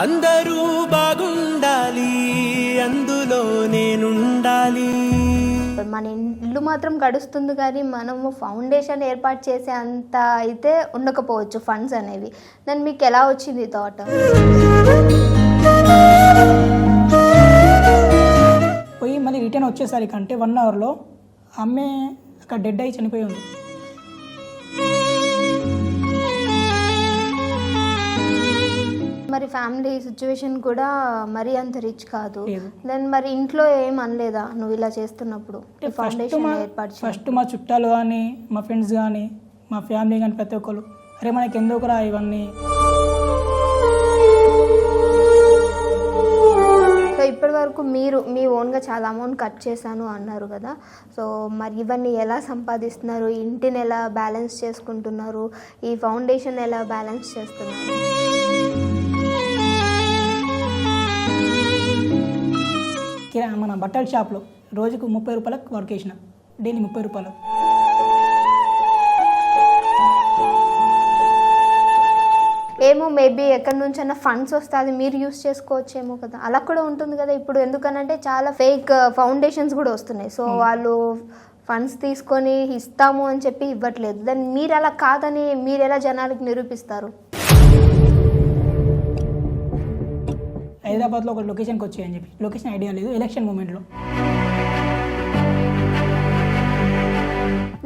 అందరూ బాగుండాలి అందులో నేనుండాలి. మన ఇల్లు మాత్రం గడుస్తుంది కానీ మనము ఫౌండేషన్ ఏర్పాటు చేసే అంత అయితే ఉండకపోవచ్చు ఫండ్స్ అనేవి. దాన్ని మీకు ఎలా వచ్చింది థాట్ పోయి మళ్ళీ రిటర్న్ వచ్చేసరికి అంటే వన్ అవర్లో అమ్మే అక్కడ డెడ్ అయి చనిపోయి ఉంది. మరి ఫ్యామిలీ సిచ్యువేషన్ కూడా మరీ అంత రిచ్ కాదు. దెన్ మరి ఇంట్లో ఏం అనలేదా నువ్వు ఇలా చేస్తున్నప్పుడు? ఫౌండేషన్ ఏర్పాటు ఫస్ట్ మా చుట్టాలు కానీ మా ఫ్రెండ్స్ కానీ మా ఫ్యామిలీ కానీ ప్రతి ఒక్కరు అరే మనకి ఎందుకురా ఇవన్నీ? సో ఇప్పటి వరకు మీరు మీ ఓన్గా చాలా అమౌంట్ కట్ చేశాను అన్నారు కదా. సో మరి ఇవన్నీ ఎలా సంపాదిస్తున్నారు? ఇంటిని ఎలా బ్యాలెన్స్ చేసుకుంటున్నారు? ఈ ఫౌండేషన్ ఎలా బ్యాలెన్స్ చేస్తున్నారు? కిరా మన బట్టల షాప్లో రోజుకు ముప్పై రూపాయలకు వర్క్ చేసిన. డైలీ ముప్పై రూపాయలు. ఏమో మేబీ ఎక్కడి నుంచైనా ఫండ్స్ వస్తే అది మీరు యూస్ చేసుకోవచ్చేమో కదా. అలా కూడా ఉంటుంది కదా ఇప్పుడు. ఎందుకనంటే చాలా ఫేక్ ఫౌండేషన్స్ కూడా వస్తున్నాయి. సో వాళ్ళు ఫండ్స్ తీసుకొని ఇస్తాము అని చెప్పి ఇవ్వట్లేదు. దాన్ని మీరు అలా కాదని మీరు ఎలా జనాలకు నిరూపిస్తారు? హైదరాబాద్లో ఒక లొకేషన్కి వచ్చాయని చెప్పి. లొకేషన్ ఐడియా లేదు ఎలక్షన్ మూమెంట్లో.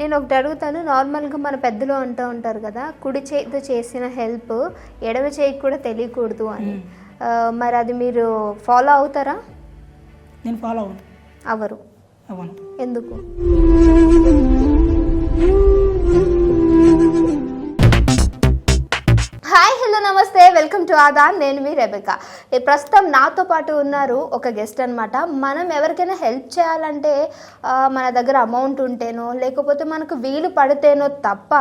నేను ఒకటి అడుగుతాను నార్మల్గా మన పెద్దలు అంటూ ఉంటారు కదా కుడి చేతితో చేసిన హెల్ప్ ఎడమ చేయికి కూడా తెలియకూడదు అని. మరి అది మీరు ఫాలో అవుతారా? నేను ఫాలో అవ్వను అవరు. ఎందుకు? హాయ్ హలో నమస్తే. వెల్కమ్ టు ఆదాన్ నేను మీ రెబిక. ప్రస్తుతం నాతో పాటు ఉన్నారు ఒక గెస్ట్ అనమాట మనం ఎవరికైనా హెల్ప్ చేయాలంటే మన దగ్గర అమౌంట్ ఉంటేనో లేకపోతే మనకు వీలు పడితేనో తప్ప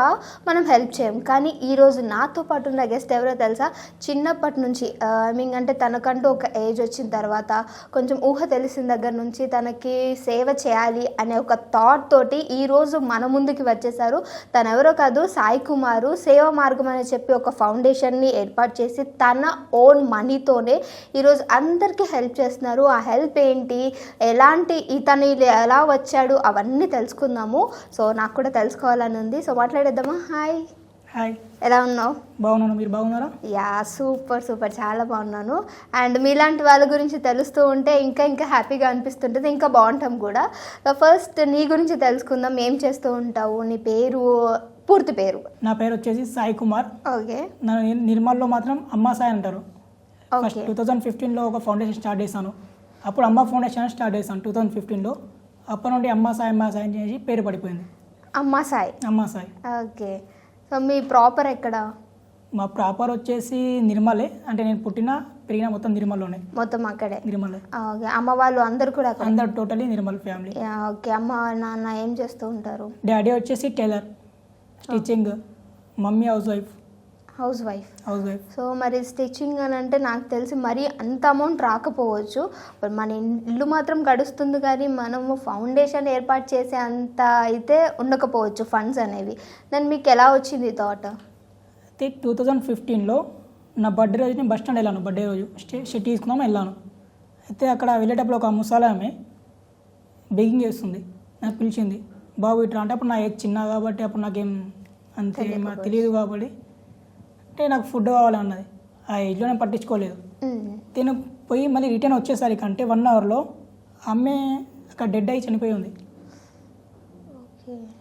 మనం హెల్ప్ చేయం. కానీ ఈరోజు నాతో పాటు ఉన్న గెస్ట్ ఎవరో తెలుసా? చిన్నప్పటి నుంచి ఐ మీన్ అంటే తనకంటూ ఒక ఏజ్ వచ్చిన తర్వాత కొంచెం ఊహ తెలిసిన దగ్గర నుంచి తనకి సేవ చేయాలి అనే ఒక థాట్ తోటి ఈరోజు మన ముందుకి వచ్చేసారు. తను ఎవరో కాదు సాయి కుమారు సేవ మార్గం అని చెప్పి ఒక ఫౌండేషన్ని ఏర్పాటు చేసి తన ఓన్ మనీతోనే ఈరోజు అందరికీ హెల్ప్ చేస్తున్నారు. ఆ హెల్ప్ ఏంటి? ఎలాంటి ఇతను ఎలా వచ్చాడు? అవన్నీ తెలుసుకుందాము. సో నాకు కూడా తెలుసుకోవాలని ఉంది. సో మాట్లాడేద్దామా? హాయ్ హాయ్ ఎలా ఉన్నావు? బాగున్నాను. మీరు బాగున్నారా? Yeah super super. చాలా బాగున్నాను. అండ్ మీలాంటి వాళ్ళ గురించి తెలుస్తూ ఉంటే ఇంకా ఇంకా హ్యాపీగా అనిపిస్తుంటుంది. ఇంకా బాగుంటాం కూడా. ఫస్ట్ నీ గురించి తెలుసుకుందాం. ఏం చేస్తూ ఉంటావు? నీ పేరు? పూర్తి పేరు. నా పేరు వచ్చేసి సాయి కుమార్. ఓకే. నన్ను నిర్- నిర్మల్లో మాత్రం అమ్మ సాయి అంటారు. ఫస్ట్ టూ థౌజండ్ ఫిఫ్టీన్లో ఒక ఫౌండేషన్ స్టార్ట్ చేశాను. అప్పుడు అమ్మ ఫౌండేషన్ స్టార్ట్ చేశాను టూ థౌజండ్ ఫిఫ్టీన్లో అప్పటి నుండి అమ్మ సాయి అమ్మ సాయి అని చేసి పేరు పడిపోయింది. అమ్మ సాయి. అమ్మ సాయి. ఓకే. సో మీ ప్రాపర్ ఎక్కడ? మా ప్రాపర్ వచ్చేసి నిర్మలే. అంటే నేను పుట్టిన పెరిగిన మొత్తం నిర్మల్లోనే. మొత్తం అక్కడే. నిర్మలే. ఓకే. అమ్మ వాళ్ళు అందరు కూడా అందరు టోటలీ నిర్మల్ ఫ్యామిలీ. ఓకే. అమ్మ నాన్న ఏం చేస్తూ ఉంటారు? డాడీ వచ్చేసి tailor. Stitching. Mummy house wife. House wife. House wife. So మరి స్టిచ్చింగ్ అని అంటే నాకు తెలిసి మరీ అంత అమౌంట్ రాకపోవచ్చు. బట్ మన ఇల్లు మాత్రం గడుస్తుంది కానీ మనము ఫౌండేషన్ ఏర్పాటు చేసే అంత అయితే ఉండకపోవచ్చు ఫండ్స్ అనేవి. దాన్ని మీకు ఎలా వచ్చింది థాట్ అయితే టూ థౌజండ్ ఫిఫ్టీన్లో నా బర్త్డే రోజు నేను బస్ స్టాండ్ వెళ్ళాను బర్త్డే రోజు. షర్ట్ తీసుకుందాం వెళ్ళాను. అయితే అక్కడ వెళ్ళేటప్పుడు ఒక ముసాలా ఆమె బెగింగ్ చేస్తుంది నాకు పిలిచింది బాబు ఇట్లా అంటే అప్పుడు నా ఏజ్ చిన్న కాబట్టి అప్పుడు నాకేం అంతే మా తెలియదు కాబట్టి. అంటే నాకు ఫుడ్ కావాలి అన్నది ఆ ఏజ్లో నేను పట్టించుకోలేదు. నేను పోయి మళ్ళీ రిటర్న్ వచ్చేసరికి అంటే వన్ అవర్లో అమ్మే అక్కడ డెడ్ అయి చనిపోయి ఉంది.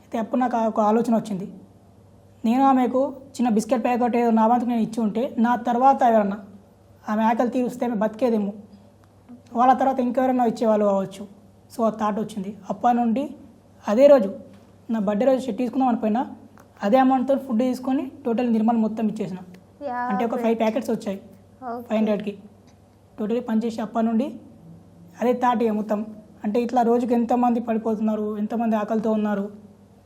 అయితే అప్పుడు నాకు ఒక ఆలోచన వచ్చింది. నేను ఆమెకు చిన్న బిస్కెట్ ప్యాకెట్ ఏదో నా వంతుకు నేను ఇచ్చి ఉంటే నా తర్వాత ఎవరన్నా ఆమె ఆకలి తీరుస్తే ఆమె బతికేదేమో. వాళ్ళ తర్వాత ఇంకెవరన్నా ఇచ్చేవాళ్ళు కావచ్చు. సో ఆ థాట్ వచ్చింది. అప్పటి నుండి అదే రోజు నా బర్త్డే రోజు షర్ట్ తీసుకుందాం అనిపోయినా అదే అమౌంట్తో ఫుడ్ తీసుకొని టోటల్ నిర్మల్ మొత్తం ఇచ్చేసిన. అంటే ఒక ఫైవ్ ప్యాకెట్స్ వచ్చాయి. ఫైవ్ హండ్రెడ్కి. టోటలీ పనిచేసి అప్పటి నుండి అదే థాట్ ఇక మొత్తం. అంటే ఇట్లా రోజుకి ఎంతమంది పడిపోతున్నారు ఎంతమంది ఆకలితో ఉన్నారు.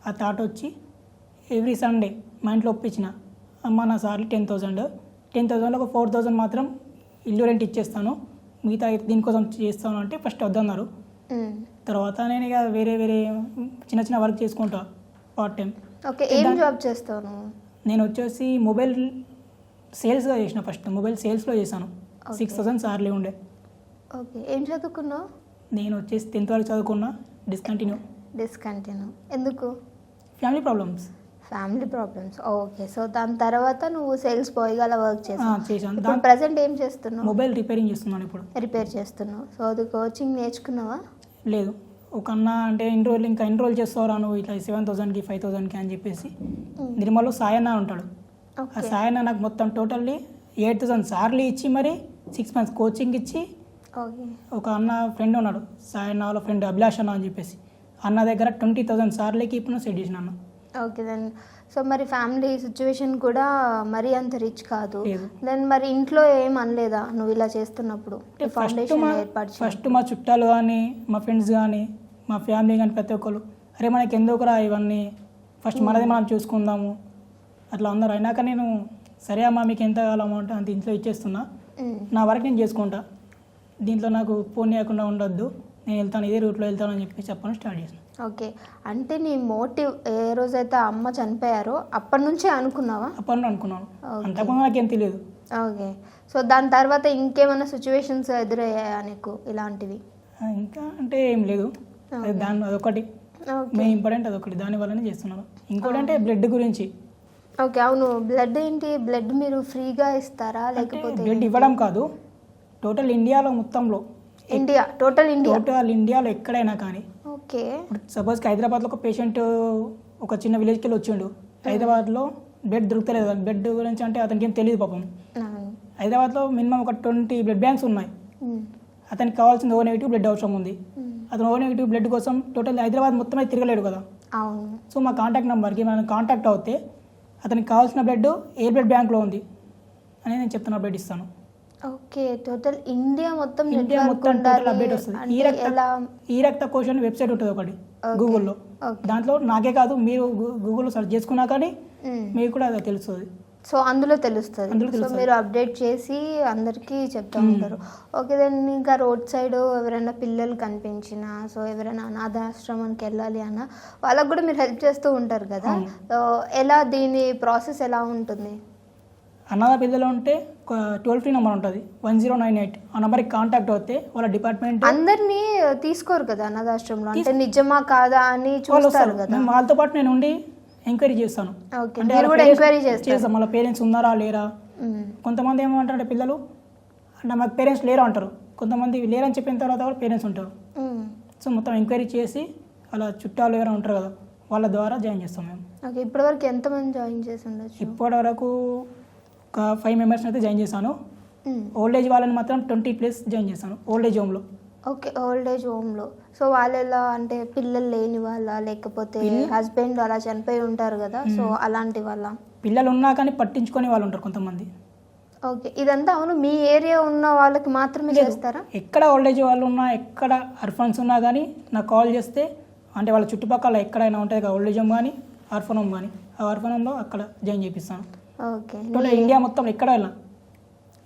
ఆ థాట్ వచ్చి ఎవ్రీ సండే మా ఇంట్లో ఒప్పించిన అమ్మ నా సార్లు టెన్ థౌజండ్ టెన్ థౌజండ్లో ఒక ఫోర్ థౌజండ్ మాత్రం ఇల్లు రెంట్ ఇచ్చేస్తాను. మిగతా దీనికోసం చేస్తాను అంటే ఫస్ట్ వద్దన్నారు. తర్వాత నేను ఇక వేరే వేరే చిన్న చిన్న వర్క్ చేసుకుంటా. పార్ట్ టైం ఓకే ఏం జాబ్ చేస్తావు నువ్వు? నేను వచ్చేసి మొబైల్ సేల్స్గా చేసిన ఫస్ట్ మొబైల్ సేల్స్లో చేశాను. సిక్స్ థౌసండ్ సార్లీ ఉండే. ఓకే ఏం చదువుకున్నావు? నేను వచ్చేసి టెన్త్ వరకు చదువుకున్నా డిస్కంటిన్యూ డిస్కంటిన్యూ ఎందుకు? Family problems family problems okay so దాని తర్వాత నువ్వు సేల్స్ బాయ్గా అలా వర్క్ చేసావు. చేశాను. ఇప్పుడు ప్రజెంట్ ఏం చేస్తున్నావు? మొబైల్ రిపేరింగ్ చేస్తున్నాను ఇప్పుడు. రిపేర్ చేస్తున్నావు. సో అది కోచింగ్ నేర్చుకున్నావా? లేదు. ఒక అన్న అంటే ఎన్రోల్ ఇంకా ఎన్రోల్ చేస్తావురా నువ్వు? ఇట్లా సెవెన్ థౌసండ్కి ఫైవ్ థౌసండ్కి అని చెప్పేసి. నిర్మల్లో సాయన్న ఉంటాడు. ఆ సాయన్న నాకు మొత్తం టోటల్లీ ఎయిట్ థౌసండ్ సార్లు ఇచ్చి మరి సిక్స్ మంత్స్ కోచింగ్ ఇచ్చి ఒక అన్న ఫ్రెండ్ ఉన్నాడు. సాయన్న వాళ్ళ ఫ్రెండ్ అభిలాష్ అన్న అని చెప్పేసి. అన్న దగ్గర ట్వంటీ థౌసండ్ సార్లకి ఇప్పుడు సెట్ చేసిన అన్న. ఓకే దెన్ సో మరి ఫ్యామిలీ సిచ్యువేషన్ కూడా మరీ అంత రిచ్ కాదు. దెన్ మరి ఇంట్లో ఏం అనలేదా నువ్వు ఇలా చేస్తున్నప్పుడు? ఫౌండేషన్ ఏర్పాటు ఫస్ట్ మా చుట్టాలు కానీ మా ఫ్రెండ్స్ కానీ మా ఫ్యామిలీ కానీ ప్రతి ఒక్కరు అరే మనకి ఎందుకురా ఇవన్నీ? ఫస్ట్ మనది మనం చూసుకుందాము. అట్లా అందరూ అయినాక నేను సరే అమ్మా మీకు ఎంత కావాలి అమౌంట్ అంత ఇంట్లో ఇచ్చేస్తున్నా. మ్మ్. నా వరకు నేను చేసుకుంటా. దీంట్లో నాకు ఫోన్ చేయకుండా ఉండొద్దు. నేను వెళ్తాను ఇదే రూట్లో వెళ్తాను అని చెప్పి చెప్పడం స్టార్ట్ చేసాను. ఓకే. అంటే నీ మోటివ్ ఏ రోజైతే ఆ అమ్మ చనిపోయారో అప్పటి నుంచే అనుకున్నావా? అప్పటి అనుకున్నాను. Okay. అంతకుముందు నాకేం తెలియదు. ఓకే. సో దాని తర్వాత ఇంకేమైనా సిచ్యువేషన్స్ ఎదురయ్యాయా నీకు ఇలాంటివి? ఇంకా అంటే ఏం లేదు. అది దాని అదొకటి. మెయిన్ ఇంపార్టెంట్ అదొకటి. దాని వల్లనే చేస్తున్నాను. ఇంకోటి అంటే బ్లడ్ గురించి. ఓకే. అవును. బ్లడ్ ఏంటి? బ్లడ్ మీరు ఫ్రీగా ఇస్తారా? లేకపోతే బ్లడ్ ఇవ్వడం కాదు. టోటల్ ఇండియాలో మొత్తంలో ఇండియా టోటల్ ఇండియా టోటల్ ఇండియాలో ఎక్కడైనా కానీ. ఓకే. సపోజ్కి హైదరాబాద్లో ఒక పేషెంట్ ఒక చిన్న విలేజ్కి వెళ్ళి వచ్చిండు. హైదరాబాద్లో బెడ్ దొరుకుతలేదు. బెడ్ గురించి అంటే అతనికి ఏం తెలియదు పాపం. హైదరాబాద్లో మినిమం ఒక ట్వంటీ బ్లడ్ బ్యాంక్స్ ఉన్నాయి. అతనికి కావాల్సిన ఓ నెగిటివ్ బ్లడ్ అవసరం ఉంది. అతను ఓ నెగిటివ్ బ్లడ్ కోసం టోటల్ హైదరాబాద్ మొత్తం అయితే తిరగలేడు కదా. సో మా కాంటాక్ట్ నెంబర్కి మనం కాంటాక్ట్ అవుతే అతనికి కావాల్సిన బ్లడ్ ఏ బ్లడ్ బ్యాంక్లో ఉంది. అని నేను చెప్తున్నా బ్లడ్ ఇస్తాను. ఓకే టోటల్ ఇండియా మొత్తం ఇండియా మొత్తం టోటల్ అప్డేట్ వస్తుంది. ఈ రక్త ఈ రక్త కోశం వెబ్సైట్ ఉంటుంది ఒకటి. గూగుల్లో దాంట్లో నాకే కాదు మీరు గూగుల్లో సెర్చ్ చేసుకున్నా కానీ. మీకు కూడా అది తెలుస్తుంది. సో అందులో తెలుస్తుంది. సో. మీరు అప్డేట్ చేసి అందరికీ చెప్తా ఉంటారు. ఓకే దెన్ ఇంకా రోడ్ సైడ్ ఎవరైనా పిల్లలు కనిపించినా సో ఎవరైనా అనాథాశ్రమానికి వెళ్ళాలి అన్న వాళ్ళకు కూడా మీరు హెల్ప్ చేస్తూ ఉంటారు కదా. ఎలా దీని ప్రాసెస్ ఎలా ఉంటుంది? అనాథ పిల్లలు ఉంటే టోల్ ఫ్రీ నెంబర్ ఉంటుంది వన్ జీరో నైన్ ఎయిట్. ఆ నెంబర్కి కాంటాక్ట్ అవుతే వాళ్ళ డిపార్ట్మెంట్ అందరినీ తీసుకోరు కదా అనాథాశ్రమంలో అంటే నిజమా కాదా అని చూస్తారు కదా? మేము వాళ్ళతో పాటు నేను ఉండి ఎంక్వైరీ చేస్తాను. అంటే ఎంక్వైరీ చేస్తారు. చేస్తాం. వాళ్ళ పేరెంట్స్ ఉన్నారా లేరా. కొంతమంది ఏమంటారంటే పిల్లలు అంటే మాకు పేరెంట్స్ లేరు అంటారు. కొంతమంది లేరని చెప్పిన తర్వాత కూడా పేరెంట్స్ ఉంటారు. సో మొత్తం ఎంక్వైరీ చేసి అలా చుట్టాలు ఎవరైనా ఉంటారు కదా వాళ్ళ ద్వారా జాయిన్ చేస్తాం మేము. ఓకే ఇప్పటివరకు ఎంతమంది జాయిన్ చేసి ఉండొచ్చు? ఇప్పటి వరకు ఒక ఫైవ్ మెంబర్స్ని అయితే జాయిన్ చేశాను. ఓల్డ్ ఏజ్ వాళ్ళని మాత్రం ట్వంటీ ప్లస్ జాయిన్ చేశాను. ఓల్డ్ ఏజ్ హోమ్లో ఓకే ఓల్డ్ ఏజ్ హోమ్లో సో వాళ్ళు ఎలా అంటే పిల్లలు లేని వాళ్ళ లేకపోతే హస్బెండ్ అలా చనిపోయి ఉంటారు కదా సో అలాంటి వాళ్ళ? పిల్లలు ఉన్నా కానీ పట్టించుకొని వాళ్ళు ఉంటారు కొంతమంది. ఓకే ఇదంతా అవును మీ ఏరియా ఉన్న వాళ్ళకి మాత్రమే. చేస్తారా? ఎక్కడ ఓల్డ్ ఏజ్ వాళ్ళు ఉన్నా ఎక్కడ అర్ఫన్స్ ఉన్నా కానీ నాకు కాల్ చేస్తే అంటే వాళ్ళ చుట్టుపక్కల ఎక్కడైనా ఉంటుంది కదా ఓల్డ్ ఏజ్ హోమ్ కానీ అర్ఫన్ హోమ్ కానీ ఆ అర్ఫన్ హోమ్లో అక్కడ జాయిన్ చేపిస్తాను. ఓకే. ఇండియా మొత్తం ఎక్కడ వెళ్ళినా?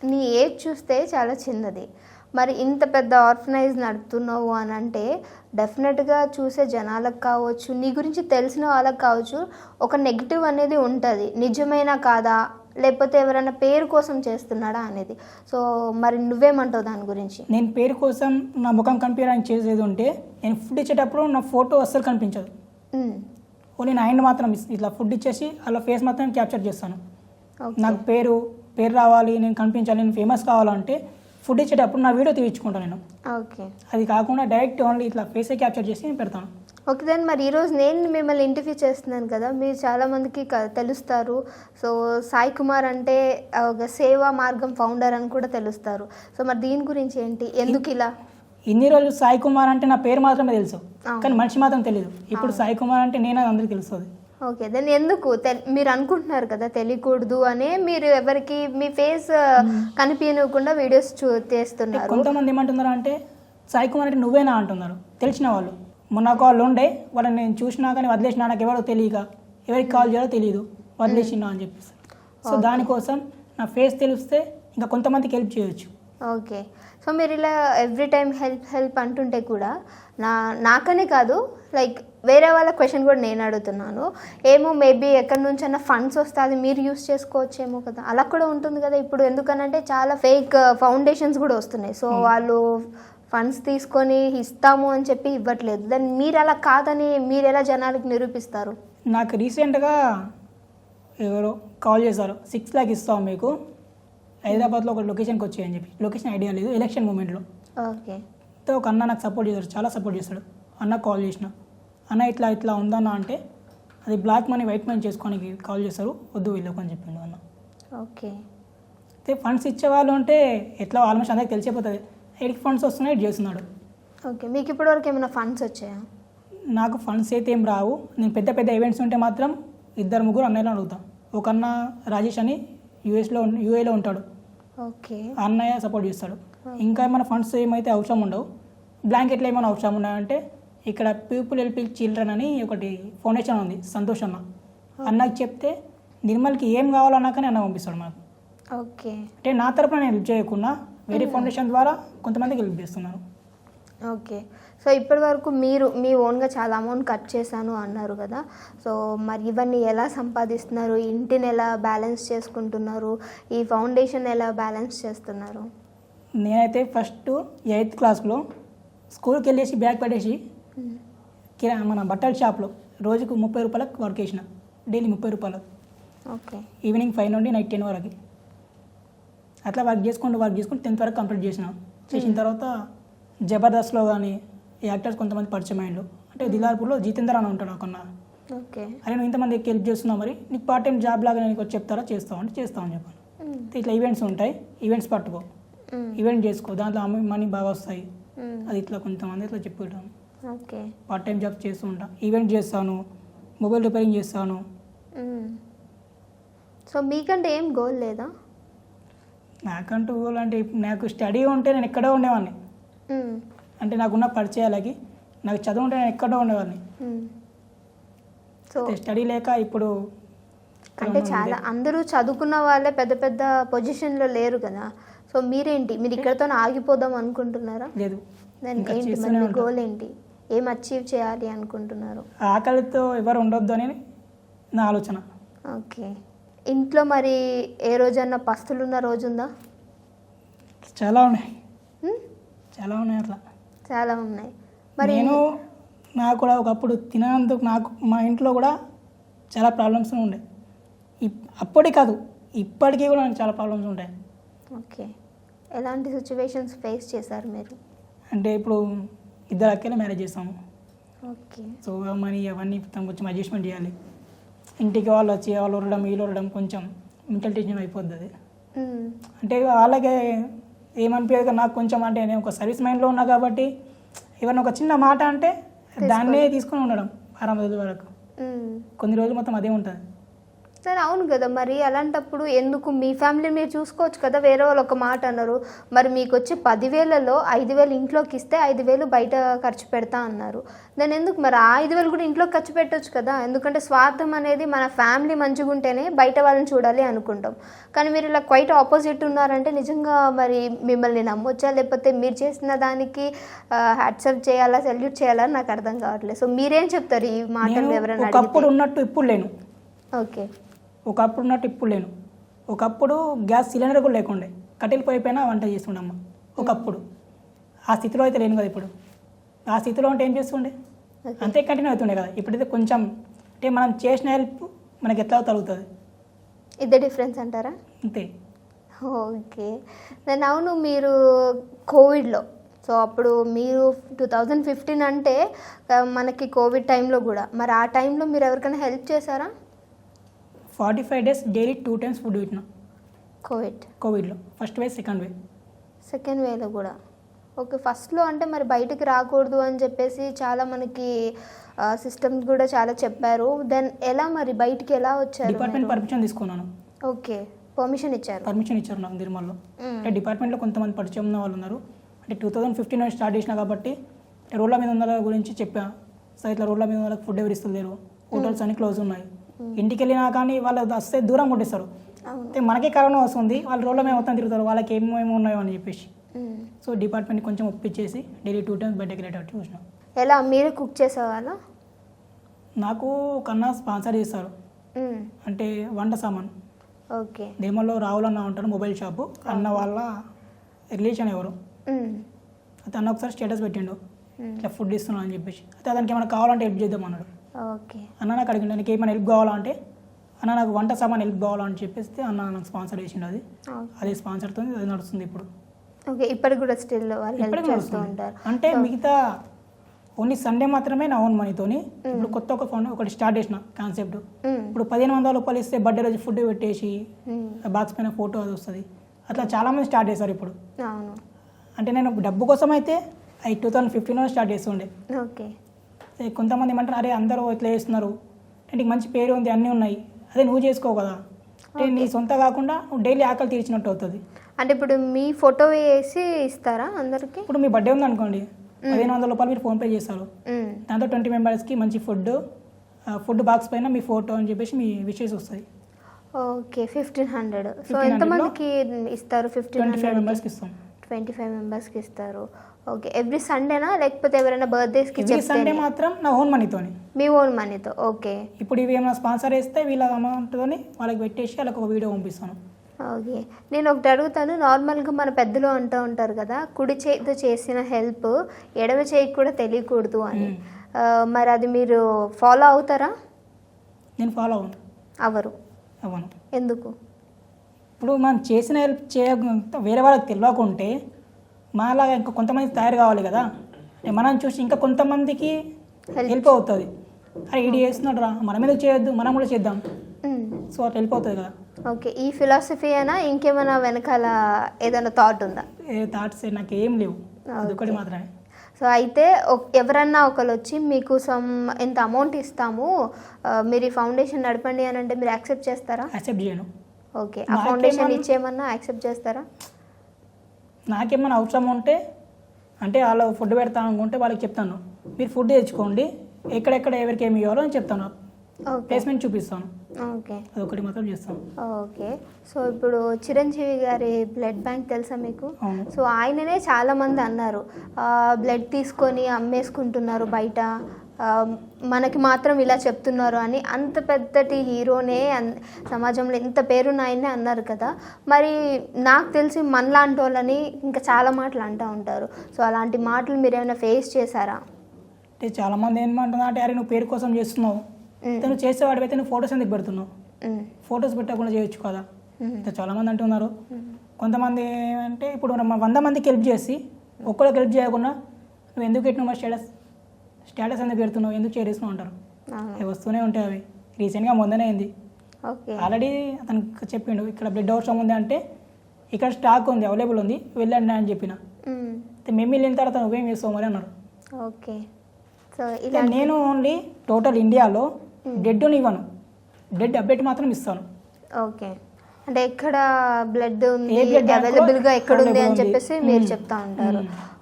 నీ ఏజ్ చూస్తే చాలా చిన్నది. మరి ఇంత పెద్ద ఆర్ఫనైజ్ నడుపుతున్నావు అని అంటే డెఫినెట్గా చూసే జనాలకు కావచ్చు నీ గురించి తెలిసిన వాళ్ళకి కావచ్చు ఒక నెగిటివ్ అనేది ఉంటుంది. నిజమేనా కాదా? లేకపోతే ఎవరైనా పేరు కోసం చేస్తున్నాడా అనేది. సో మరి నువ్వేమంటావు దాని గురించి? నేను పేరు కోసం నా ముఖం కనిపించడానికి చేసేది ఉంటే నేను ఫుడ్ ఇచ్చేటప్పుడు నా ఫోటో అస్సలు కనిపించదు. ఓన్లీ నా హ్యాండ్ మాత్రం ఇట్లా ఫుడ్ ఇచ్చేసి అలా ఫేస్ మాత్రం క్యాప్చర్ చేస్తాను. నాకు పేరు పేరు రావాలి నేను కనిపించాలి నేను ఫేమస్ కావాలంటే ఫుడ్ ఇచ్చేటప్పుడు నా వీడియో తీయించుకుంటాను నేను. ఓకే అది కాకుండా డైరెక్ట్ ఓన్లీ ఇట్లా ఫేసే క్యాప్చర్ చేసి నేను పెడతాను. ఓకే దెన్ మరి ఈరోజు నేను మిమ్మల్ని ఇంటర్వ్యూ చేస్తున్నాను కదా మీరు చాలామందికి తెలుస్తారు. సో సాయి కుమార్ అంటే ఒక సేవా మార్గం ఫౌండర్ అని కూడా తెలుస్తారు. సో మరి దీని గురించి ఏంటి? ఎందుకు ఇలా? ఇన్ని రోజులు సాయి కుమార్ అంటే నా పేరు మాత్రమే తెలుసు. కానీ మనిషి మాత్రం తెలియదు ఇప్పుడు సాయి కుమార్ అంటే నేనే అందరికీ తెలుస్తుంది. ఓకే దెన్ ఎందుకు? మీరు అనుకుంటున్నారు కదా తెలియకూడదు అనే మీరు ఎవరికి మీ ఫేస్ కనిపించకుండా వీడియోస్ చూ చేస్తున్నారు కొంతమంది ఏమంటున్నారు అంటే సాయి కుమార్ అంటే నువ్వేనా అంటున్నారు తెలిసిన వాళ్ళు. మొన్న వాళ్ళు ఉండే వాళ్ళని నేను చూసినా కానీ వదిలేసినా నాకు ఎవరో తెలియక ఎవరికి కాల్ చేయాలో తెలియదు వదిలేసినా అని చెప్పేసి. సో దానికోసం నా ఫేస్ తెలిస్తే ఇంకా కొంతమందికి హెల్ప్ చేయొచ్చు. ఓకే సో మీరు ఇలా ఎవ్రీ టైం హెల్ప్ హెల్ప్ అంటుంటే కూడా నా నాకనే కాదు లైక్ వేరే వాళ్ళ క్వశ్చన్ కూడా నేను అడుగుతున్నాను. ఏమో మేబీ ఎక్కడి నుంచైనా ఫండ్స్ వస్తే అది మీరు యూస్ చేసుకోవచ్చేమో కదా. అలా కూడా ఉంటుంది కదా ఇప్పుడు. ఎందుకనంటే చాలా ఫేక్ ఫౌండేషన్స్ కూడా వస్తున్నాయి. సో వాళ్ళు ఫండ్స్ తీసుకొని ఇస్తాము అని చెప్పి ఇవ్వట్లేదు. దాన్ని మీరు అలా కాదని మీరు ఎలా జనాలకు నిరూపిస్తారు? నాకు రీసెంట్గా ఎవరో కాల్ చేశారు. సిక్స్ ల్యాక్ ఇస్తాం మీకు. హైదరాబాద్లో ఒక లొకేషన్కి వచ్చాయని చెప్పి. లొకేషన్ ఐడియా లేదు. ఎలక్షన్ మూమెంట్లో ఓకే ఒక అన్న నాకు సపోర్ట్ చేశాడు. చాలా సపోర్ట్ చేస్తాడు అన్న కాల్ చేసిన. అన్న ఇట్లా ఇట్లా ఉందన్న అంటే అది బ్లాక్ మనీ వైట్ మనీ చేసుకోనికి కాల్ చేస్తారు. వద్దు వీళ్ళకు అని చెప్పిండు అన్న. ఓకే. అయితే ఫండ్స్ ఇచ్చేవాళ్ళు అంటే ఎట్లా ఆల్మోస్ట్ అందరికి తెలిసిపోతుంది. ఎడికి ఫండ్స్ వస్తున్నాయి చేస్తున్నాడు. ఓకే. మీకు ఇప్పటివరకు ఏమైనా ఫండ్స్ వచ్చాయా? నాకు ఫండ్స్ అయితే ఏం రావు. నేను పెద్ద పెద్ద ఈవెంట్స్ ఉంటే మాత్రం ఇద్దరు ముగ్గురు అన్నయ్యలు అడుగుతా. ఒక అన్న రాజేష్ అని యూఎస్లో యూఏలో ఉంటాడు. ఓకే. అన్నయ్య సపోర్ట్ చేస్తాడు. ఇంకా ఏమైనా ఫండ్స్ ఏమైతే అవసరం ఉండవు. బ్లాంకెట్లు ఏమైనా అవసరం ఉన్నాయంటే ఇక్కడ పీపుల్ హెల్పింగ్ చిల్డ్రన్ అని ఒకటి ఫౌండేషన్ ఉంది సంతోష్ అన్న అన్నకి చెప్తే నిర్మల్కి ఏం కావాలన్నా కానీ అన్న పంపిస్తాడు మాకు. ఓకే. అంటే నా తరపున నేను హెల్ప్ చేయకుండా వేరే ఫౌండేషన్ ద్వారా కొంతమందికి హెల్ప్ చేస్తున్నాను ఓకే. సో ఇప్పటి వరకు మీరు మీ ఓన్గా చాలా అమౌంట్ కట్ చేశాను అన్నారు కదా. సో మరి ఇవన్నీ ఎలా సంపాదిస్తున్నారు? ఇంటిని ఎలా బ్యాలెన్స్ చేసుకుంటున్నారు? ఈ ఫౌండేషన్ ఎలా బ్యాలెన్స్ చేస్తున్నారు? నేనైతే ఫస్ట్ ఎయిత్ క్లాస్లో స్కూల్కి వెళ్ళేసి బ్యాగ్ పెట్టేసి కిరా మన బట్టల షాప్లో రోజుకు ముప్పై రూపాయలకు వర్క్ చేసిన. డైలీ ముప్పై రూపాయలు. ఓకే. ఈవినింగ్ ఫైవ్ నుండి నైట్ టెన్ వరకు. అట్లా వర్క్ చేసుకుంటూ వర్క్ చేసుకుంటూ టెన్త్ వరకు కంప్లీట్ చేసిన. చేసిన తర్వాత జబర్దస్త్లో కానీ యాక్టర్స్ కొంతమంది పరిచయం అయ్యిండు. అంటే దిలార్పూర్లో జితేందర్ అని ఉంటాడు. ఓకే. అరే నువ్వు ఇంతమంది హెల్ప్ చేస్తున్నావు మరి. నీకు పార్ట్ టైం జాబ్ లాగా నీకు వచ్చి చెప్తారా? చేస్తావు అంటే చేస్తామని చెప్పాను. ఇట్లా ఈవెంట్స్ ఉంటాయి. ఈవెంట్స్ పట్టుకో. ఈవెంట్ చేసుకో. దాంట్లో మనీ బాగా వస్తాయి. అది ఇట్లా కొంతమంది ఇట్లా చెప్పుకుంటాను ఓకే పార్ట్ టైం జాబ్ చేస్తూ ఉంటా ఈవెంట్ చేస్తాను. మొబైల్ రిపేరింగ్ చేస్తాను. సో మీకంటే ఏం గోల్ లేదా? నాకంటూ goal అంటే నాకు స్టడీ ఉంటే నేను ఎక్కడో ఉండేవాడిని. అంటే నాకున్న పరిచయాలకి నాకు చదువు ఉంటే నేను ఎక్కడో ఉండేవాడిని. సో స్టడీ లేక ఇప్పుడు అంటే. చాలా అందరూ చదువుకున్న వాళ్ళే పెద్ద పెద్ద పొజిషన్లో లేరు కదా. సో మీరేంటి? మీరు ఇక్కడతో ఆగిపోదాం అనుకుంటున్నారా? లేదు. గోల్ ఏంటి? ఏం అచీవ్ చేయాలి అనుకుంటున్నారు? ఆకలితో ఎవరు ఉండొద్దు అని నా ఆలోచన. ఓకే. ఇంట్లో మరి ఏ రోజన్నా పస్తులున్న రోజు ఉందా చాలా ఉన్నాయి? చాలా ఉన్నాయి అట్లా. చాలా ఉన్నాయి. మరి నేను నాకు కూడా ఒకప్పుడు తినందుకు నాకు మా ఇంట్లో కూడా చాలా ప్రాబ్లమ్స్ ఉండే. అప్పటి కాదు ఇప్పటికీ కూడా నాకు చాలా ప్రాబ్లమ్స్ ఉంటాయి ఓకే. ఎలాంటి సిచ్యువేషన్స్ ఫేస్ చేశారు మీరు? అంటే ఇప్పుడు ఇద్దరు అక్కలే మ్యారేజ్ చేస్తాము. ఓకే. సో మనీ అవన్నీ తను కొంచెం అడ్జస్ట్మెంట్ చేయాలి. ఇంటికి వాళ్ళు వచ్చి వాళ్ళు ఉరడం వీళ్ళు ఉరడం కొంచెం మెంటల్ టెన్షన్ అయిపోద్ది అది. మ్మ్. అంటే వాళ్ళకే ఏమనిపించదు నాకు కొంచెం అంటే నేను ఒక సర్వీస్ మైండ్లో ఉన్నా కాబట్టి ఏమన్నా ఒక చిన్న మాట అంటే దాన్నే తీసుకొని ఉండడం వారం రోజుల వరకు. కొన్ని రోజులు మొత్తం అదే ఉంటుంది. సరే అవును కదా. మరి అలాంటప్పుడు ఎందుకు? మీ ఫ్యామిలీ మీరు చూసుకోవచ్చు కదా వేరే వాళ్ళు ఒక మాట అన్నారు. మరి మీకు వచ్చి పదివేలలో ఐదు వేలు ఇంట్లోకి ఇస్తే ఐదు వేలు బయట ఖర్చు పెడతా అన్నారు. దాని ఎందుకు? మరి ఆ ఐదు వేలు కూడా ఇంట్లో ఖర్చు పెట్టొచ్చు కదా. ఎందుకంటే స్వార్థం అనేది మన ఫ్యామిలీ మంచిగా ఉంటేనే బయట వాళ్ళని చూడాలి అనుకుంటాం. కానీ మీరు ఇలా క్వైట్ ఆపోజిట్ ఉన్నారంటే నిజంగా మరి మిమ్మల్ని నమ్మొచ్చా? లేకపోతే మీరు చేసిన దానికి హ్యాట్సప్ చేయాలా సెల్యూట్ చేయాలా? నాకు అర్థం కావట్లేదు. సో మీరేం చెప్తారు ఈ మాటలు ఎవరైనా? ఉన్నట్టు ఇప్పుడు లేను. ఓకే. ఒకప్పుడు ఉన్నట్టు ఇప్పుడు లేను. ఒకప్పుడు గ్యాస్ సిలిండర్ కూడా లేకుండే. కట్టెలు పొయ్యి పైన వంట చేస్తుండమ్మ. ఒకప్పుడు. ఆ స్థితిలో అయితే లేను కదా ఇప్పుడు. ఆ స్థితిలో ఉంటే ఏం చేస్తుండే? అంతే కంటిన్యూ అవుతుండే కదా. ఇప్పుడైతే కొంచెం అంటే మనం చేసిన హెల్ప్ మనకి ఎట్లా తగ్గుతుంది ఇదే డిఫరెన్స్ అంటారా? అంతే. ఓకే. నేను అవును మీరు కోవిడ్లో. సో అప్పుడు మీరు టూ థౌజండ్ ఫిఫ్టీన్ అంటే మనకి కోవిడ్ టైంలో కూడా. మరి ఆ టైంలో మీరు ఎవరికైనా హెల్ప్ చేశారా? Forty five days daily two times food పెట్టిన. కోవిడ్. కోవిడ్లో. First wave second wave second వేలో కూడా. ఓకే ఫస్ట్లో అంటే మరి బయటకు రాకూడదు అని చెప్పేసి చాలా మనకి సిస్టమ్స్ కూడా చాలా చెప్పారు. దెన్ ఎలా మరి బయటికి ఎలా వచ్చారు డిపార్ట్మెంట్ మీరు? పర్మిషన్ తీసుకున్నాను. ఓకే పర్మిషన్ ఇచ్చారు. పర్మిషన్ ఇచ్చారు నాకు నిర్మల్లో. అంటే డిపార్ట్మెంట్లో కొంతమంది పరిచయం ఉన్న వాళ్ళు ఉన్నారు. అంటే టూ థౌజండ్ ఫిఫ్టీన్ స్టార్ట్ చేసిన కాబట్టి రోడ్ల మీద ఉన్న వాళ్ళ గురించి చెప్పా. సో ఇట్లా రోడ్ల మీద ఉన్న వాళ్ళకి ఫుడ్ ఎవరు ఇస్తలేరు? హోటల్స్ అన్ని క్లోజ్ ఉన్నాయి. ఇంటికి వెళ్ళినా కానీ వాళ్ళు వస్తే దూరం కొట్టేస్తారు. అయితే మనకే కరోనా వస్తుంది వాళ్ళు రోడ్ల మీద మొత్తం తిరుగుతారు వాళ్ళకి ఏమేమి ఉన్నాయో అని చెప్పేసి. మ్మ్. సో డిపార్ట్మెంట్ కొంచెం ఒప్పించేసి డైలీ టూ టైమ్స్ బయటకి వెళ్ళేటట్టు చూసినాం. ఎలా మీరు కుక్ చేసేవాళ్ళ? నాకు ఒక అన్న స్పాన్సర్ చేస్తారు. మ్మ్. అంటే వంట సామాన్. ఓకే. దేమల్లో రావులు అన్న ఉంటారు మొబైల్ షాపు అన్న వాళ్ళ రిలేషన్ ఎవరు? మ్మ్. అయితే అన్న ఒకసారి స్టేటస్ పెట్టిండు. మ్మ్. ఇట్లా ఫుడ్ ఇస్తున్నాను అని చెప్పేసి. అయితే దానికి ఏమైనా కావాలంటే హెల్ప్ చేద్దాం అన్నాడు ఓకే. అన్న నాకు అడిగిండు నీకు ఏమైనా హెల్ప్ కావాలంటే అన్న నాకు వంట సామాన్ హెల్ప్ కావాలని చెప్పేస్తే అన్న నాకు స్పాన్సర్ చేసిండు అది. అది స్పాన్సర్తో అది నడుస్తుంది ఇప్పుడు. ఓకే ఇప్పటికి కూడా స్టిల్ వాళ్ళు హెల్ప్ ఇప్పటికీ చేస్తూ నడుస్తుంది. ఉంటారు. అంటే మిగతా ఓన్లీ సండే మాత్రమే నా ఓన్ మనీతోని ఇప్పుడు కొత్త ఒక ఫోన్ ఒకటి స్టార్ట్ చేసిన కాన్సెప్ట్. ఇప్పుడు పదిహేను వందల రూపాయలు ఇస్తే బర్త్డే రోజు ఫుడ్ పెట్టేసి. బాక్స్ పైన ఫోటో అది వస్తుంది. అట్లా చాలామంది స్టార్ట్ చేశారు ఇప్పుడు. అంటే నేను డబ్బు కోసం అయితే అవి టూ థౌసండ్ ఫిఫ్టీన్లో స్టార్ట్ చేస్తుండే. ఓకే. కొంతమంది ఏమంటారు అరే అందరూ ఇట్లా చేస్తున్నారు. అంటే నీకు మంచి పేరు ఉంది అన్నీ ఉన్నాయి. అదే నువ్వు చేసుకో కదా. అంటే నీ సొంత కాకుండా డైలీ ఆకలి తీర్చినట్టు అవుతుంది. అంటే ఇప్పుడు మీ ఫోటో వేసి ఇస్తారా అందరికి? ఇప్పుడు మీ బర్త్డే ఉంది అనుకోండి పదిహేను వందల రూపాయలు మీరు ఫోన్పే చేస్తారు. దాంతో ట్వంటీ మెంబర్స్కి మంచి ఫుడ్ ఫుడ్ బాక్స్ పైన మీ ఫోటో అని చెప్పేసి మీ విషెస్ వస్తాయి. Okay fifteen hundred. సో 1500 ఎంతమందికి ఇస్తారు ఫిఫ్టీన్ ట్వంటీ ఫైవ్ మెంబర్స్కి ఇస్తాం. ట్వంటీ ఫైవ్ మెంబర్స్కి ఇస్తారు. ఓకే. ఎవ్రీ సండేనా లేకపోతే ఎవరైనా బర్త్డేస్కి సండే మాత్రం నా ఓన్ మనీతోని మీ ఓన్ మనీతో ఓకే. ఇప్పుడు ఇవి ఏమైనా స్పాన్సర్ చేస్తే వీళ్ళ అమౌంట్తోని వాళ్ళకి పెట్టేసి వాళ్ళకి ఒక వీడియో పంపిస్తాను. ఓకే. నేను ఒకటి అడుగుతాను. నార్మల్గా మన పెద్దలు అంటూ ఉంటారు కదా కుడి చేతితో చేసిన హెల్ప్ ఎడమ చేయికి కూడా తెలియకూడదు అని. మరి అది మీరు ఫాలో అవుతారా? నేను ఫాలో అవ్వను అవరు. అవ్వను ఎందుకు? ఇప్పుడు మనం చేసిన హెల్ప్ చేయ వేరే వాళ్ళకి తెలియకుంటే మనలాగా ఇంకా కొంతమంది తయారు కావాలి కదా. మనం చూసి ఇంకా కొంతమందికి. హెల్ప్ అవుతుంది. అరే ఇది చేస్తున్నాడు రా మనం ఎందుకు చేయొద్దు మనం కూడా చేద్దాం. సో అట్లా హెల్ప్ అవుతుంది కదా. ఓకే ఈ ఫిలాసఫీ అయినా ఇంకేమైనా వెనకాల ఏదైనా థాట్ ఉందా? ఏ థాట్స్ నాకు ఏం లేవు. అదొకటి. మాత్రమే. సో అయితే ఎవరన్నా ఒకరు వచ్చి మీకు సమ్ ఇంత అమౌంట్ ఇస్తాము మీరు ఈ ఫౌండేషన్ నడపండి అని అంటే మీరు యాక్సెప్ట్ చేస్తారా? యాక్సెప్ట్ చేయను. ఓకే ఆ ఫౌండేషన్ ఇచ్చేయమన్నా యాక్సెప్ట్ చేస్తారా? నాకేమైనా అవసరం ఉంటే అంటే వాళ్ళు ఫుడ్ పెడతాను అనుకుంటే వాళ్ళకి చెప్తాను. మీరు ఫుడ్ తెచ్చుకోండి. ఎక్కడెక్కడ ఎవరికి ఏమి ఇవ్వాలో అని చెప్తాను. ప్లేస్మెంట్ చూపిస్తాను. ఓకే. అదొకటి మాత్రం చేస్తాను. ఓకే. సో ఇప్పుడు చిరంజీవి గారి బ్లడ్ బ్యాంక్ తెలుసా మీకు? సో ఆయననే చాలా మంది అన్నారు బ్లడ్ తీసుకొని అమ్మేసుకుంటున్నారు బయట. మనకి మాత్రం ఇలా చెప్తున్నారు అని అంత పెద్దటి హీరోనే సమాజంలో ఇంత పేరున్న ఆయన్నే అన్నారు కదా. మరి నాకు తెలిసి మనలాంటి వాళ్ళని ఇంకా చాలా మాటలు అంటూ ఉంటారు. సో అలాంటి మాటలు మీరు ఏమైనా ఫేస్ చేశారా? అంటే చాలా మంది ఏమంటున్నా అంటే అరే నువ్వు పేరు కోసం చేస్తున్నావు. నువ్వు చేసేవాడివైతే నువ్వు ఫొటోస్ ఎందుకు పెడుతున్నావు? ఫొటోస్ పెట్టకుండా చేయొచ్చు కదా. మ్, అయితే చాలా మంది అంటున్నారు కొంతమంది అంటే ఇప్పుడు వంద మందికి హెల్ప్ చేసి ఒక్కరికి హెల్ప్ చేయకుండా నువ్వు ఎందుకు పెట్టినావు మా స్టేటస్? స్టేటస్ ఎందుకు పెడుతున్నావు? ఎందుకు చేరేస్తున్నావు అంటారు. అవి వస్తూనే ఉంటాయి అవి. రీసెంట్గా మొన్ననే అయింది. ఆల్రెడీ అతనికి చెప్పిండు ఇక్కడ బ్లడ్ అవసరం ఉంది అంటే ఇక్కడ స్టాక్ ఉంది అవైలబుల్ ఉంది వెళ్ళండి అని చెప్పిన. మేము. వెళ్ళిన తర్వాత నువ్వేం చేస్తావు మరి అన్నాడు ఓకే. సో అయితే ఇలా నేను ఓన్లీ టోటల్ ఇండియాలో బ్లడ్ని ఇవ్వను. బ్లడ్ అప్డేట్ మాత్రం ఇస్తాను. ఓకే. అంటే ఎక్కడ బ్లడ్ ఉంది అవైలబుల్గా ఎక్కడ ఉంది అని. చెప్పేసి మీరు మ్మ్. చెప్తా ఉంటారు.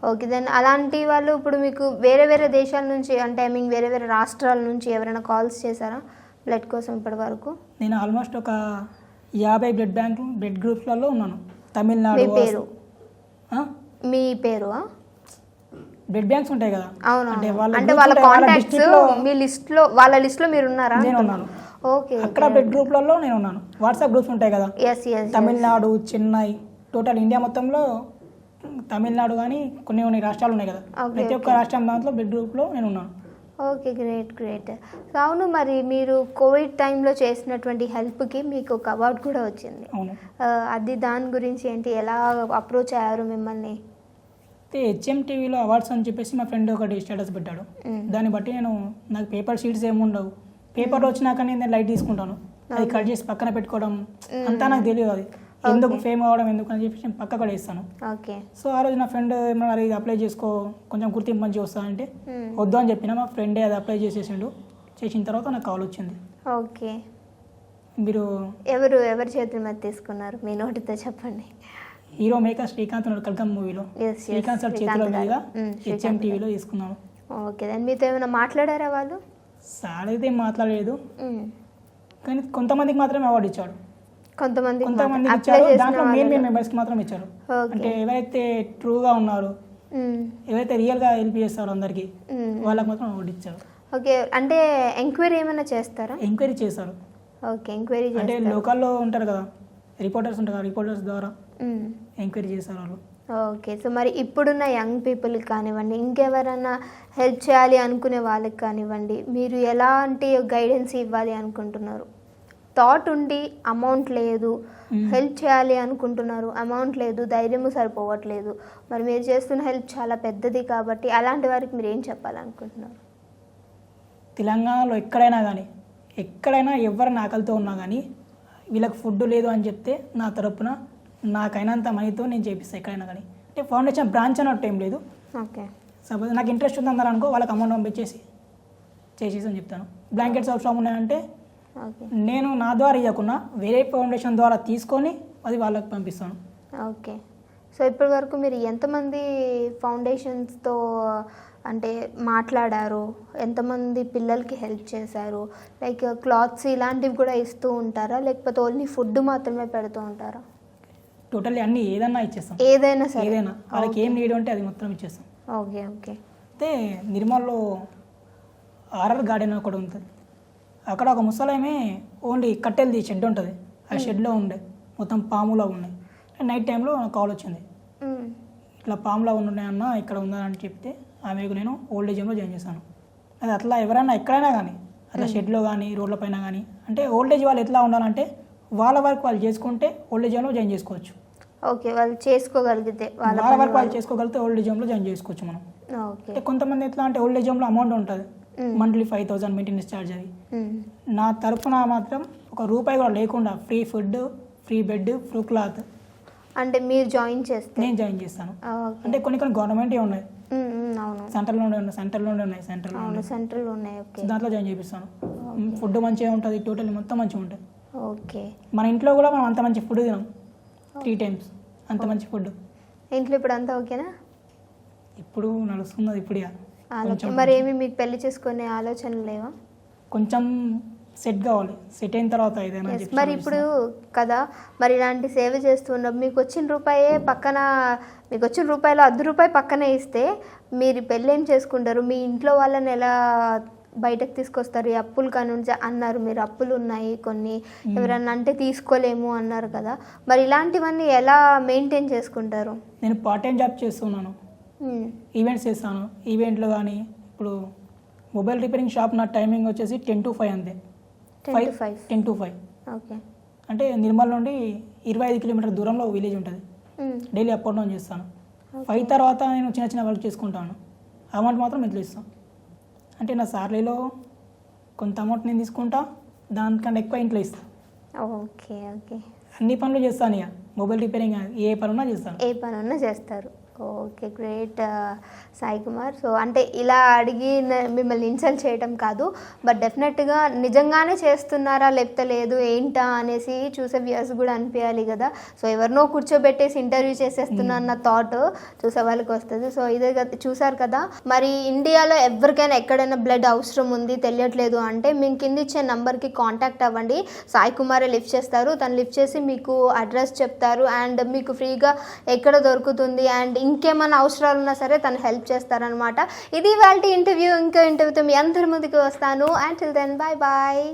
ఓకే దెన్ అలాంటి వాళ్ళు ఇప్పుడు మీకు వేరే వేరే దేశాల నుంచి అంటే ఐ మీన్ వేరే వేరే రాష్ట్రాల నుంచి ఎవరైనా కాల్స్ చేశారా బ్లడ్ కోసం ఇప్పటి వరకు నేను ఆల్మోస్ట్ ఒక యాభై బ్లడ్ బ్యాంక్ బ్లడ్ గ్రూప్స్లలో ఉన్నాను మీ తమిళనాడు పేరు? మీ పేరు? బ్లడ్ బ్యాంక్స్ ఉంటాయి కదా అవును అంటే. వాళ్ళ కాంటాక్ట్స్ మీ లిస్ట్లో వాళ్ళ లిస్ట్లో మీరు ఉన్నారా నేను ఉన్నాను ఓకే అక్కడ బ్లడ్ గ్రూప్లలో నేను ఉన్నాను. వాట్సాప్ గ్రూప్స్ ఉంటాయి కదా? తమిళనాడు చెన్నై టోటల్ ఇండియా మొత్తంలో తమిళనాడు కానీ కొన్ని కొన్ని రాష్ట్రాలు ఉన్నాయి కదా? ప్రతి ఒక్క రాష్ట్రం దాంట్లో బ్లడ్ గ్రూప్లో నేను ఉన్నాను. ఓకే గ్రేట్ గ్రేట్ అవును మరి మీరు కోవిడ్ టైంలో చేసినటువంటి హెల్ప్కి మీకు ఒక అవార్డు కూడా వచ్చింది. అది దాని గురించి ఏంటి? ఎలా అప్రోచ్ అయ్యారు మిమ్మల్ని? అయితే హెచ్ఎం టీవీలో అవార్డ్స్ అని చెప్పేసి మా ఫ్రెండ్ ఒకటి స్టేటస్ పెట్టాడు. దాన్ని బట్టి నేను నాకు పేపర్ షీట్స్ ఏమి ఉండవు పేపర్ వచ్చినాక నేను లైట్ తీసుకుంటాను. అది కట్ చేసి పక్కన పెట్టుకోవడం అంతా నాకు తెలియదు అది. ఎందుకు ఫేమ్ అవ్వడం ఎందుకు అని చెప్పేసి నేను పక్క వేస్తాను ఓకే. సో ఆ రోజు నా ఫ్రెండ్ ఏమన్నా ఇది అప్లై చేసుకో కొంచెం గుర్తింపు మంచిగా వస్తా అంటే. వద్దు అని చెప్పిన మా ఫ్రెండే అది అప్లై చేసేసిండు. చేసిన తర్వాత నాకు కాల్ వచ్చింది. ఓకే. మీరు ఎవరు ఎవరి చేతుల మీద తీసుకున్నారు? మీ నోటితో చెప్పండి. హీరో మేకర్ శ్రీకాంత్ ఉన్నాడు కల్కం మూవీలో. శ్రీకాంత్ సార్ చేతిలో మీదుగా. మ్మ్, హెచ్ఎం టీవీలో తీసుకున్నాను. ఓకే దాని మీతో ఏమైనా మాట్లాడారా వాళ్ళు? సార్ అయితే ఏం మాట్లాడలేదు. కానీ కొంతమందికి మాత్రమే అవార్డు ఇచ్చాడు. కొంతమంది కొంతమందికి అప్లై ఇచ్చారు దాంట్లో మెయిన్ మెయిన్. మెంబర్స్కి మాత్రం ఇచ్చారు. అంటే ఎవరైతే ట్రూగా ఉన్నారు. ఎవరైతే రియల్గా హెల్ప్ చేస్తారో అందరికీ. వాళ్ళకి మాత్రం అవార్డు ఇచ్చారు. ఓకే. అంటే ఎంక్వైరీ ఏమైనా చేస్తారా? ఎంక్వైరీ చేశారు. ఓకే. ఎంక్వైరీ అంటే చేస్తారు. లోకల్లో ఉంటారు కదా రిపోర్టర్స్ ఉంటారు కదా రిపోర్టర్స్ ద్వారా. ఎంక్వైరీ చేశారు వాళ్ళు. ఓకే సో మరి ఇప్పుడున్న యంగ్ పీపుల్కి కానివ్వండి ఇంకెవరైనా హెల్ప్ చేయాలి అనుకునే వాళ్ళకి కానివ్వండి మీరు ఎలాంటి గైడెన్స్ ఇవ్వాలి అనుకుంటున్నారు థాట్ ఉండి అమౌంట్ లేదు. హెల్ప్ చేయాలి అనుకుంటున్నారు అమౌంట్ లేదు ధైర్యము సరిపోవట్లేదు మరి మీరు చేస్తున్న హెల్ప్ చాలా పెద్దది కాబట్టి అలాంటి వారికి మీరు ఏం చెప్పాలనుకుంటున్నారు తెలంగాణలో ఎక్కడైనా కానీ ఎక్కడైనా ఎవరైనా ఆకలితో ఉన్నా కానీ వీళ్ళకి ఫుడ్ లేదు అని చెప్తే నా తరపున నాకైనంత మనీతో నేను చేపిస్తాను ఎక్కడైనా కానీ. అంటే ఫౌండేషన్ బ్రాంచ్ అన్నట్టు ఏం లేదు. ఓకే. సపోజ్ నాకు ఇంట్రెస్ట్ ఉందన్నారు అనుకో వాళ్ళకి అమౌంట్ పంపించేసి చేసేసి అని చెప్తాను బ్లాంకెట్స్ అవసరం ఉన్నాయంటే నేను నా ద్వారా ఇవ్వకుండా వేరే ఫౌండేషన్ ద్వారా తీసుకొని అది వాళ్ళకి పంపిస్తాను. ఓకే. సో ఇప్పటి వరకు మీరు ఎంతమంది ఫౌండేషన్స్తో అంటే మాట్లాడారు? ఎంతమంది పిల్లలకి హెల్ప్ చేశారు? లైక్ క్లాత్స్ ఇలాంటివి కూడా ఇస్తూ ఉంటారా? లేకపోతే ఓన్లీ ఫుడ్ మాత్రమే పెడుతూ ఉంటారా? టోటల్లీ అన్ని ఏదన్నా ఇచ్చేస్తాం. ఏదైనా సరే. ఏదైనా. వాళ్ళకి ఏం నీడ్ ఉంటే అది మొత్తం ఇచ్చేస్తాం. ఓకే ఓకే అయితే నిర్మల్లో ఆర్ఆర్ గార్డెన్ ఒకటి ఉంటుంది. అక్కడ ఒక ముసలామే ఓన్లీ కట్టెలది షెడ్ ఉంటుంది. ఆ షెడ్లో ఉండే. మొత్తం పాములా ఉన్నాయి. నైట్ టైంలో నాకు కాల్ వచ్చింది. మ్మ్. ఇట్లా పాములా ఉన్నాయన్న ఇక్కడ ఉందని చెప్తే ఆమెకు నేను ఓల్డ్ ఏజ్లో జాయిన్ చేశాను. అది అట్లా ఎవరైనా ఎక్కడైనా కానీ అట్లా షెడ్లో కానీ రోడ్ల పైన కానీ అంటే ఓల్డ్ ఏజ్ వాళ్ళు ఎట్లా ఉండాలంటే వాళ్ళ వరకు వాళ్ళు చేసుకుంటే ఓల్డ్ ఏజ్లో జాయిన్ చేసుకోవచ్చు. ఓకే వాళ్ళు చేసుకోగలిగితే వాళ్ళ వాళ్ళ వరకు వాళ్ళు చేసుకోగలిగితే ఓల్డ్ ఏజ్లో జాయిన్ చేసుకోవచ్చు మనం. ఓకే. కొంతమంది ఎట్లా అంటే ఓల్డ్ ఏజ్లో అమౌంట్ ఉంటుంది. Monthly five thousand maintenance charge అది. నా తరపున మాత్రం ఒక రూపాయి కూడా లేకుండా free food free bed free cloth అంటే మీరు జాయిన్ చేస్తే? నేను జాయిన్ చేస్తాను. అంటే కొన్ని కొన్ని గవర్నమెంట్ ఉన్నాయి. అవును. సెంట్రల్లో ఉన్నాయి సెంట్రల్లో ఉన్నాయి ఉన్నాయి. సెంట్రల్ ఉన్నాయి దాంట్లో జాయిన్ చేపిస్తాను. ఫుడ్ మంచిగా ఉంటుంది టోటల్ మొత్తం మంచిగా ఉంటుంది. ఓకే. మన ఇంట్లో కూడా మనం అంత మంచి ఫుడ్ తినాం. Three times. అంత మంచి ఫుడ్. ఇంట్లో ఇప్పుడు అంతా ఓకేనా? ఇప్పుడు నడుస్తున్నది ఇప్పుడు. మరి ఏమి మీకు పెళ్ళి చేసుకునే ఆలోచనలు లేవా? కొంచెం సెట్ కావాలి. సెట్ అయిన తర్వాత ఏదైనా మరి ఇప్పుడు కదా మరి ఇలాంటి సేవ చేస్తున్నప్పుడు మీకు వచ్చిన రూపాయే పక్కన మీకు వచ్చిన రూపాయలు అర్ధ రూపాయి పక్కనే ఇస్తే మీరు పెళ్ళి ఏం చేసుకుంటారు? మీ ఇంట్లో వాళ్ళని ఎలా బయటకు తీసుకొస్తారు. ఈ అప్పులు కానుంచి అన్నారు మీరు అప్పులు ఉన్నాయి కొన్ని ఎవరన్నా అంటే తీసుకోలేము అన్నారు కదా. మరి ఇలాంటివన్నీ ఎలా మెయింటైన్ చేసుకుంటారు? నేను పార్ట్ టైం జాబ్ చేస్తున్నాను. ఈవెంట్స్ చేస్తాను. ఈవెంట్లు కానీ ఇప్పుడు మొబైల్ రిపేరింగ్ షాప్ నా టైమింగ్ వచ్చేసి టెన్ టు ఫైవ్ అంతే. 10 to 5. Ten to five okay. అంటే నిర్మల్ నుండి ఇరవై ఐదు కిలోమీటర్ దూరంలో విలేజ్ ఉంటుంది. డైలీ అప్ అండ్ డౌన్ చేస్తాను. ఫైవ్ తర్వాత నేను చిన్న చిన్న వర్క్ చేసుకుంటాను. అమౌంట్ మాత్రం ఇంట్లో ఇస్తాను. అంటే నా సాలరీలో కొంత అమౌంట్ నేను తీసుకుంటా దానికంటే ఎక్కువ ఇంట్లో ఇస్తాను ఓకే ఓకే. అన్ని పనులు చేస్తాను ఇక మొబైల్ రిపేరింగ్ ఏ పనున్నా చేస్తాను. ఏ పని ఉన్నా చేస్తారు. Okay great Sai Kumar. So అంటే ఇలా అడిగి మిమ్మల్ని ఇన్సల్ట్ చేయడం కాదు బట్ డెఫినెట్గా నిజంగానే చేస్తున్నారా లేకపోతే లేదు ఏంటా అనేసి చూసే వ్యూస్ కూడా అనిపించాలి కదా. సో ఎవరినో కూర్చోబెట్టేసి ఇంటర్వ్యూ చేసేస్తున్నా అన్న థాట్ చూసే వాళ్ళకి వస్తుంది. సో ఇదే చూసారు కదా. మరి ఇండియాలో ఎవరికైనా ఎక్కడైనా బ్లడ్ అవసరం ఉంది తెలియట్లేదు అంటే మేము కింద ఇచ్చే నంబర్కి కాంటాక్ట్ అవ్వండి. సాయి కుమారే లిఫ్ట్ చేస్తారు. తను లిఫ్ట్ చేసి మీకు అడ్రస్ చెప్తారు. అండ్ మీకు ఫ్రీగా ఎక్కడ దొరుకుతుంది? అండ్ ఇంకేమైనా అవసరాలు ఉన్నా సరే తను హెల్ప్ చేస్తారనమాట ఇది వాళ్ళ ఇంటర్వ్యూ. ఇంకో ఇంటర్వ్యూతో మీ అందరి ముందుకు వస్తాను. And till then bye bye